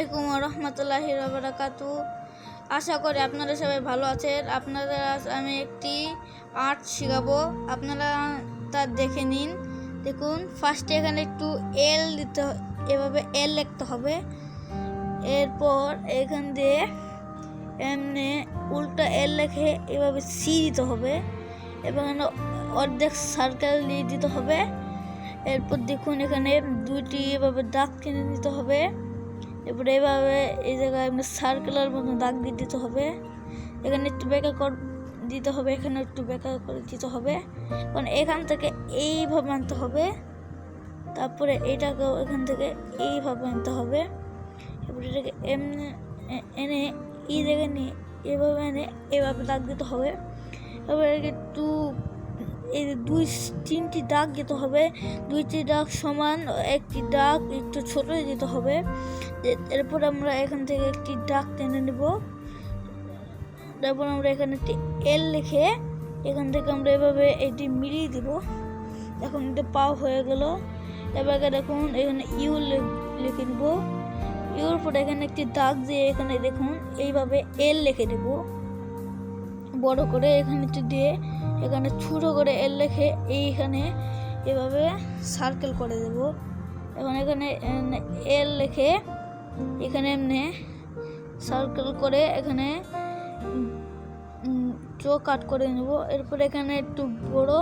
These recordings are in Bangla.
আলাইকুম রহমতুল্লাহ বারাকাতু আশা করি আপনারা সবাই ভালো আছেন। আপনারা আজ আমি একটি আর্ট শেখাবো। আপনারা তা দেখে নিন। দেখুন ফার্স্টে এখানে একটু এল দিতে এভাবে এল লিখতে হবে। এরপর এখান দিয়ে এমনি উল্টা এল লেখে এভাবে সি দিতে হবে। এবং অর্ধেক সার্কেল দিয়ে দিতে হবে। এরপর দেখুন, এখানে দুইটি এভাবে দাগ কিনে নিতে হবে। এরপরে এভাবে এই জায়গায় এমনি সার্কেলের মতো দাগ দিয়ে দিতে হবে। এখানে একটু বেঁকা কর দিতে হবে, এখানে একটু বেঁকা করে দিতে হবে। কারণ এখান থেকে এইভাবে আনতে হবে, তারপরে এটাকেও এখান থেকে এইভাবে আনতে হবে। এরপরে এটাকে এমনি এনে এই জায়গায় নিয়ে এভাবে এনে এভাবে দাগ দিতে হবে। এবার একটু এই দুই, তিনটি দাগ দিতে হবে। দুইটি দাগ সমান, একটি দাগ একটু ছোট দিতে হবে। এরপর আমরা এখান থেকে একটি ডাক টেনে নেব। তারপর আমরা এখানে একটি এল লিখে এখান থেকে আমরা এভাবে এটি মিলিয়ে দিব। এখন এটা পাও হয়ে গেল। এবার দেখুন, এখানে ইউ লিখে নেব। ইউর পর এখানে একটি দাগ দিয়ে এখানে দেখুন, এইভাবে এল লিখে দেব বড় করে এখানে একটু দিয়ে, এখানে ছোটো করে এল লিখে এইখানে এভাবে সার্কেল করে দেব। এখন এখানে এল লিখে এখানে এমনি সার্কেল করে এখানে চোখ কাট করে নেব। এরপর এখানে একটু বড়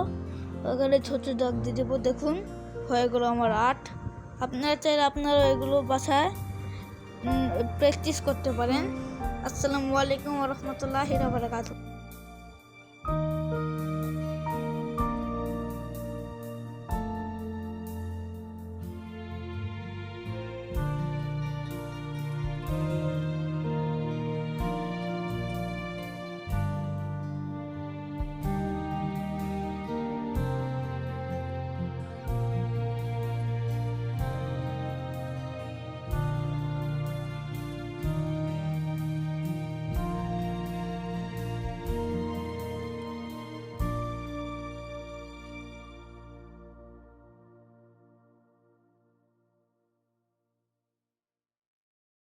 এখানে ছোট দাগ দিয়ে দেবো। দেখুন, হয়ে গেলো আমার আর্ট আপনারা চাইলে আপনারা এগুলো বাসায় প্র্যাকটিস করতে পারেন। আসসালামু আলাইকুম রহমতুল্লাহ বারাকাতুহ।